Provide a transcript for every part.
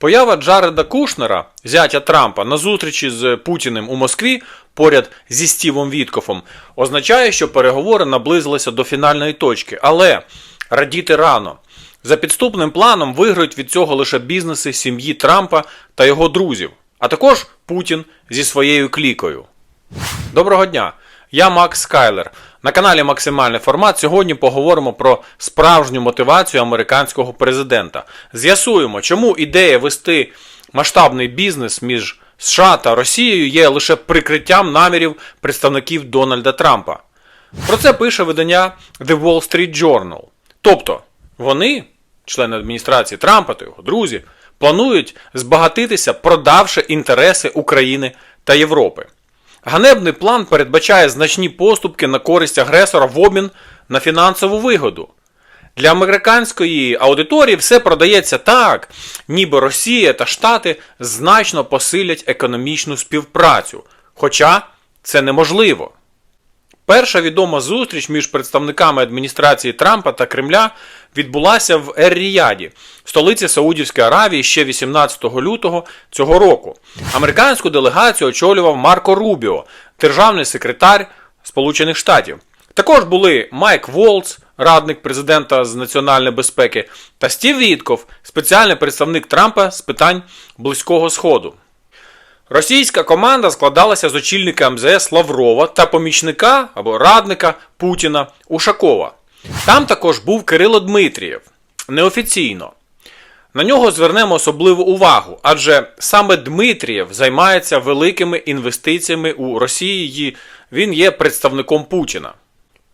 Поява Джареда Кушнера, зятя Трампа, на зустрічі з Путіним у Москві поряд зі Стівом Віткофом, означає, що переговори наблизилися до фінальної точки. Але радіти рано. За підступним планом виграють від цього лише бізнеси сім'ї Трампа та його друзів, а також Путін зі своєю клікою. Доброго дня! Я Макс Скайлер. На каналі Максимальний формат сьогодні поговоримо про справжню мотивацію американського президента. З'ясуємо, чому ідея вести масштабний бізнес між США та Росією є лише прикриттям намірів представників Дональда Трампа. Про це пише видання The Wall Street Journal. Тобто, вони, члени адміністрації Трампа та його друзі, планують збагатитися, продавши інтереси України та Європи. Ганебний план передбачає значні поступки на користь агресора в обмін на фінансову вигоду. Для американської аудиторії все продається так, ніби Росія та Штати значно посилять економічну співпрацю. Хоча це неможливо. Перша відома зустріч між представниками адміністрації Трампа та Кремля відбулася в Ер-Ріяді, столиці Саудівської Аравії ще 18 лютого цього року. Американську делегацію очолював Марко Рубіо, державний секретар Сполучених Штатів. Також були Майк Волц, радник президента з національної безпеки, та Стів Вітков, спеціальний представник Трампа з питань Близького Сходу. Російська команда складалася з очільника МЗС Лаврова та помічника або радника Путіна Ушакова. Там також був Кирило Дмитрієв. Неофіційно. На нього звернемо особливу увагу, адже саме Дмитрієв займається великими інвестиціями у Росії, він є представником Путіна.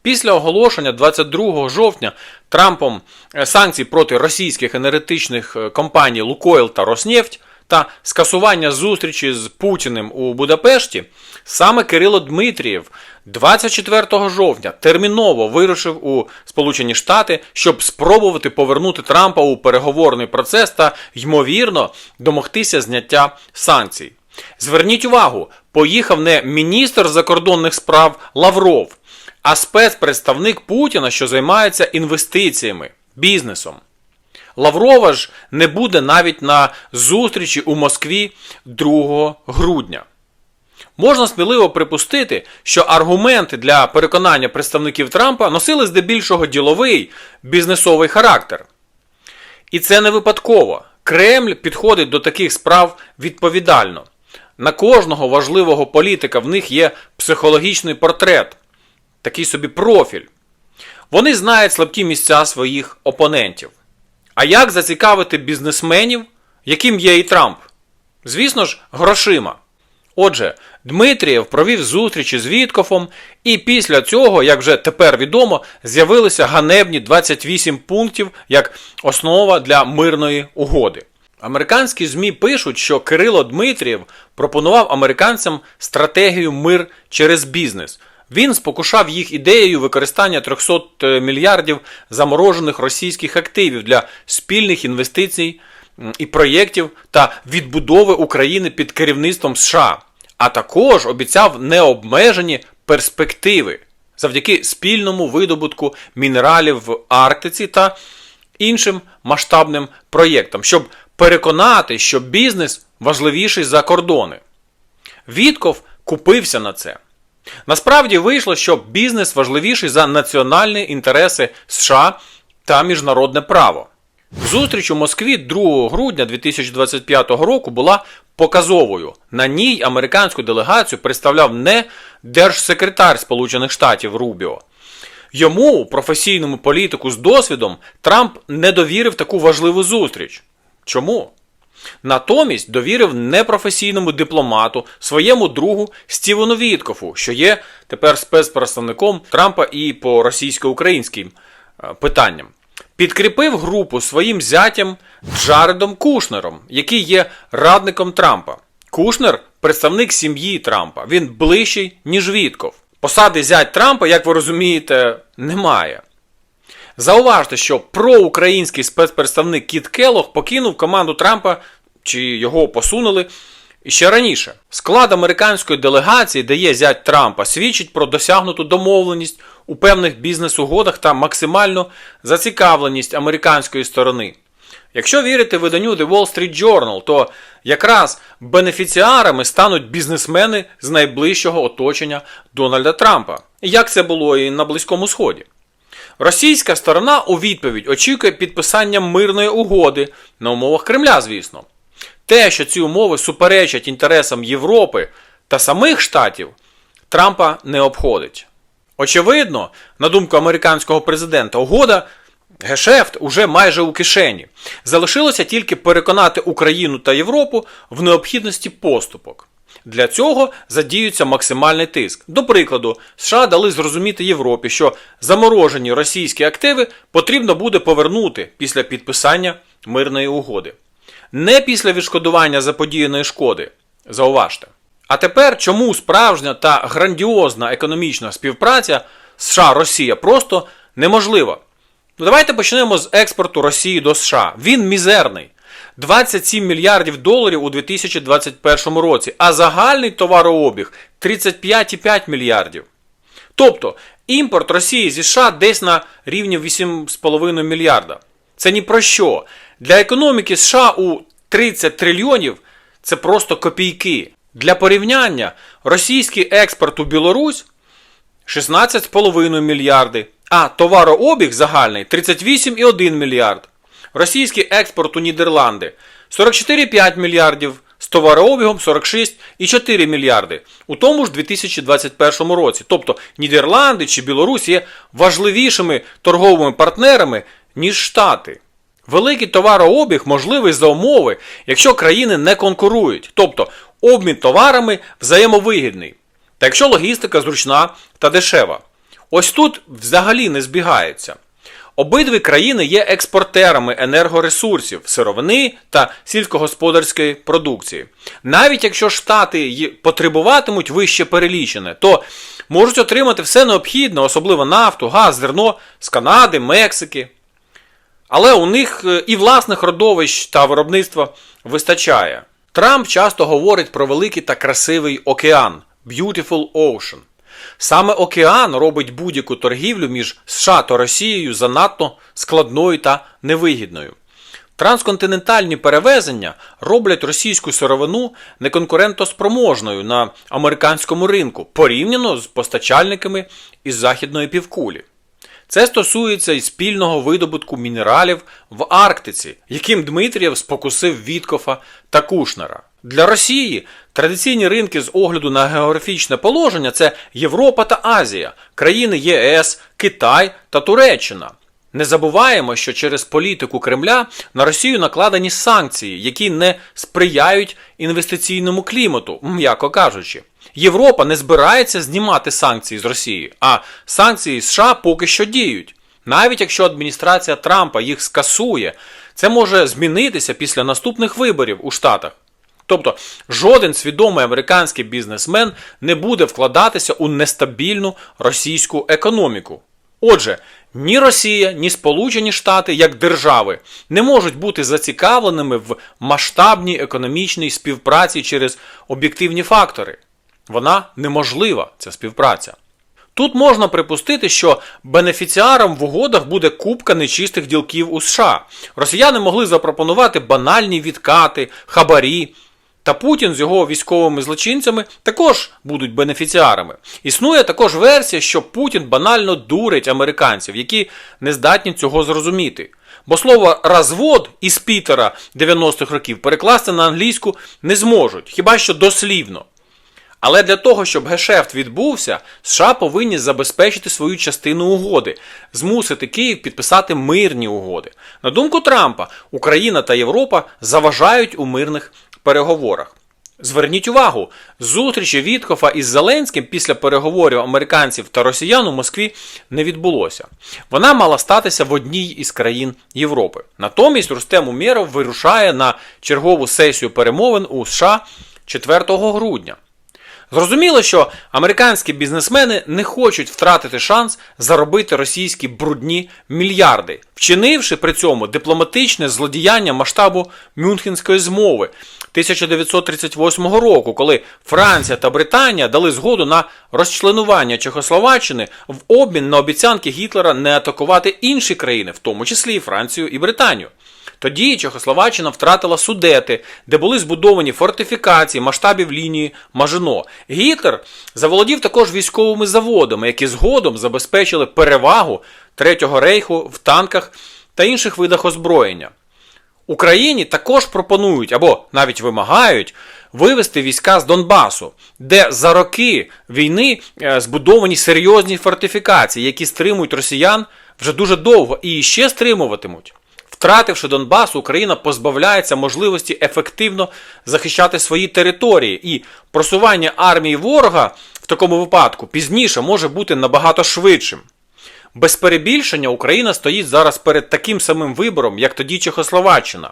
Після оголошення 22 жовтня Трампом е, санкцій проти російських енергетичних е, компаній Лукойл та Роснефть та скасування зустрічі з Путіним у Будапешті, саме Кирило Дмитрієв 24 жовтня терміново вирушив у Сполучені Штати, щоб спробувати повернути Трампа у переговорний процес та, ймовірно, домогтися зняття санкцій. Зверніть увагу, поїхав не міністр закордонних справ Лавров, а спецпредставник Путіна, що займається інвестиціями, бізнесом. Лаврова ж не буде навіть на зустрічі у Москві 2 грудня. Можна сміливо припустити, що аргументи для переконання представників Трампа носили здебільшого діловий бізнесовий характер. І це не випадково. Кремль підходить до таких справ відповідально. На кожного важливого політика в них є психологічний портрет, такий собі профіль. Вони знають слабкі місця своїх опонентів. А як зацікавити бізнесменів, яким є і Трамп? Звісно ж, грошима. Отже, Дмитрієв провів зустрічі з Віткофом, і після цього, як вже тепер відомо, з'явилися ганебні 28 пунктів як основа для мирної угоди. Американські ЗМІ пишуть, що Кирило Дмитрієв пропонував американцям стратегію мир через бізнес. Він спокушав їх ідеєю використання 300 мільярдів заморожених російських активів для спільних інвестицій і проєктів та відбудови України під керівництвом США, а також обіцяв необмежені перспективи завдяки спільному видобутку мінералів в Арктиці та іншим масштабним проєктам, щоб переконати, що бізнес важливіший за кордони. Вітков купився на це. Насправді вийшло, що бізнес важливіший за національні інтереси США та міжнародне право. Зустріч у Москві 2 грудня 2025 року була показовою. На ній американську делегацію представляв не держсекретар Сполучених Штатів Рубіо. Йому, професійному політику з досвідом, Трамп не довірив таку важливу зустріч. Чому? Натомість довірив непрофесійному дипломату, своєму другу Стівену Віткофу, що є тепер спецпредставником Трампа і по російсько-українським е, питанням. Підкріпив групу своїм зятям Джаредом Кушнером, який є радником Трампа. Кушнер представник сім'ї Трампа. Він ближчий, ніж Вітков. Посади зять Трампа, як ви розумієте, немає. Зауважте, що проукраїнський спецпредставник Кіт Келлог покинув команду Трампа чи його посунули ще раніше. Склад американської делегації, де є зять Трампа, свідчить про досягнуту домовленість у певних бізнес-угодах та максимальну зацікавленість американської сторони. Якщо вірити виданню The Wall Street Journal, то якраз бенефіціарами стануть бізнесмени з найближчого оточення Дональда Трампа, як це було і на Близькому Сході. Російська сторона у відповідь очікує підписання мирної угоди на умовах Кремля, звісно. Те, що ці умови суперечать інтересам Європи та самих штатів, Трампа не обходить. Очевидно, на думку американського президента, угода гешефт уже майже у кишені. Залишилося тільки переконати Україну та Європу в необхідності поступок. Для цього задіюється максимальний тиск. До прикладу, США дали зрозуміти Європі, що заморожені російські активи потрібно буде повернути після підписання мирної угоди. Не після відшкодування заподіяної шкоди. Зауважте. А тепер чому справжня та грандіозна економічна співпраця США-Росія просто неможлива? Ну давайте почнемо з експорту Росії до США. Він мізерний. 27 мільярдів доларів у 2021 році, а загальний товарообіг 35,5 мільярдів. Тобто імпорт Росії зі США десь на рівні 8,5 мільярда. Це ні про що. Для економіки США у 30 трильйонів це просто копійки. Для порівняння, російський експорт у Білорусь 16,5 мільярди, а товарообіг загальний 38,1 мільярд. Російський експорт у Нідерланди 44,5 мільярдів, з товарообігом 46,4 мільярди у тому ж 2021 році. Тобто Нідерланди чи Білорусь є важливішими торговими партнерами, ніж Штати. Великий товарообіг можливий за умови, якщо країни не конкурують, тобто обмін товарами взаємовигідний, та якщо логістика зручна та дешева. Ось тут взагалі не збігається. Обидві країни є експортерами енергоресурсів, сировини та сільськогосподарської продукції. Навіть якщо штати потребуватимуть вище перелічене, то можуть отримати все необхідне, особливо нафту, газ, зерно з Канади, Мексики. Але у них е, і власних родовищ та виробництва вистачає. Трамп часто говорить про великий та красивий океан Beautiful Ocean. Саме океан робить будь-яку торгівлю між США та Росією занадто складною та невигідною. Трансконтинентальні перевезення роблять російську сировину неконкурентоспроможною на американському ринку порівняно з постачальниками із західної півкулі. Це стосується і спільного видобутку мінералів в Арктиці, яким Дмитрієв спокусив Віткофа та Кушнера. Для Росії традиційні ринки з огляду на географічне положення це Європа та Азія, країни ЄС, Китай та Туреччина. Не забуваємо, що через політику Кремля на Росію накладені санкції, які не сприяють інвестиційному клімату, м'яко кажучи. Європа не збирається знімати санкції з Росії, а санкції США поки що діють. Навіть якщо адміністрація Трампа їх скасує, це може змінитися після наступних виборів у Штатах. Тобто жоден свідомий американський бізнесмен не буде вкладатися у нестабільну російську економіку. Отже, ні Росія, ні Сполучені Штати як держави не можуть бути зацікавленими в масштабній економічній співпраці через об'єктивні фактори. Вона неможлива, ця співпраця. Тут можна припустити, що бенефіціаром в угодах буде купка нечистих ділків у США. Росіяни могли запропонувати банальні відкати, хабарі. Та Путін з його військовими злочинцями також будуть бенефіціарами. Існує також версія, що Путін банально дурить американців, які не здатні цього зрозуміти. Бо слово розвод із Пітера 90-х років перекласти на англійську не зможуть, хіба що дослівно. Але для того, щоб гешефт відбувся, США повинні забезпечити свою частину угоди, змусити Київ підписати мирні угоди. На думку Трампа, Україна та Європа заважають у мирних переговорах. Зверніть увагу, зустрічі Віткофа із Зеленським після переговорів американців та росіян у Москві не відбулося. Вона мала статися в одній із країн Європи. Натомість Рустем Умєров вирушає на чергову сесію перемовин у США 4 грудня. Зрозуміло, що американські бізнесмени не хочуть втратити шанс заробити російські брудні мільярди, вчинивши при цьому дипломатичне злодіяння масштабу Мюнхенської змови 1938 року, коли Франція та Британія дали згоду на розчленування Чехословаччини в обмін на обіцянки Гітлера не атакувати інші країни, в тому числі і Францію і Британію. Тоді Чехословаччина втратила Судети, де були збудовані фортифікації масштабів лінії Мажино. Гітлер заволодів також військовими заводами, які згодом забезпечили перевагу Третього рейху в танках та інших видах озброєння. Україні також пропонують або навіть вимагають вивести війська з Донбасу, де за роки війни е, збудовані серйозні фортифікації, які стримують росіян вже дуже довго і ще стримуватимуть. Втративши Донбас, Україна позбавляється можливості ефективно захищати свої території, і просування армії ворога в такому випадку пізніше може бути набагато швидшим. Без перебільшення Україна стоїть зараз перед таким самим вибором, як тоді Чехословаччина.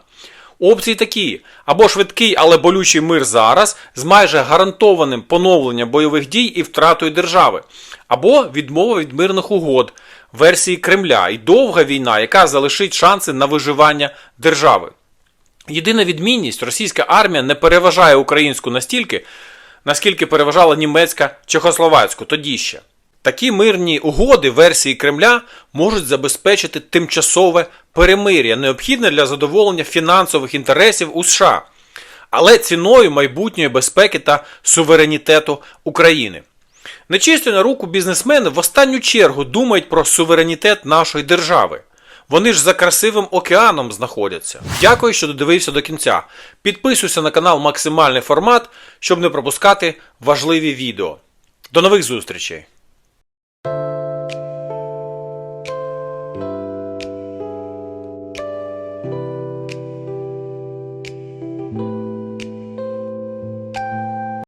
Опції такі: або швидкий, але болючий мир зараз з майже гарантованим поновленням бойових дій і втратою держави, або відмова від мирних угод, версії Кремля і довга війна, яка залишить шанси на виживання держави. Єдина відмінність російська армія не переважає українську настільки, наскільки переважала німецька чехословацьку тоді ще. Такі мирні угоди версії Кремля можуть забезпечити тимчасове перемир'я, необхідне для задоволення фінансових інтересів у США, але ціною майбутньої безпеки та суверенітету України. Нечисті на руку бізнесмени в останню чергу думають про суверенітет нашої держави. Вони ж за красивим океаном знаходяться. Дякую, що додивився до кінця. Підписуйся на канал Максимальний формат, щоб не пропускати важливі відео. До нових зустрічей!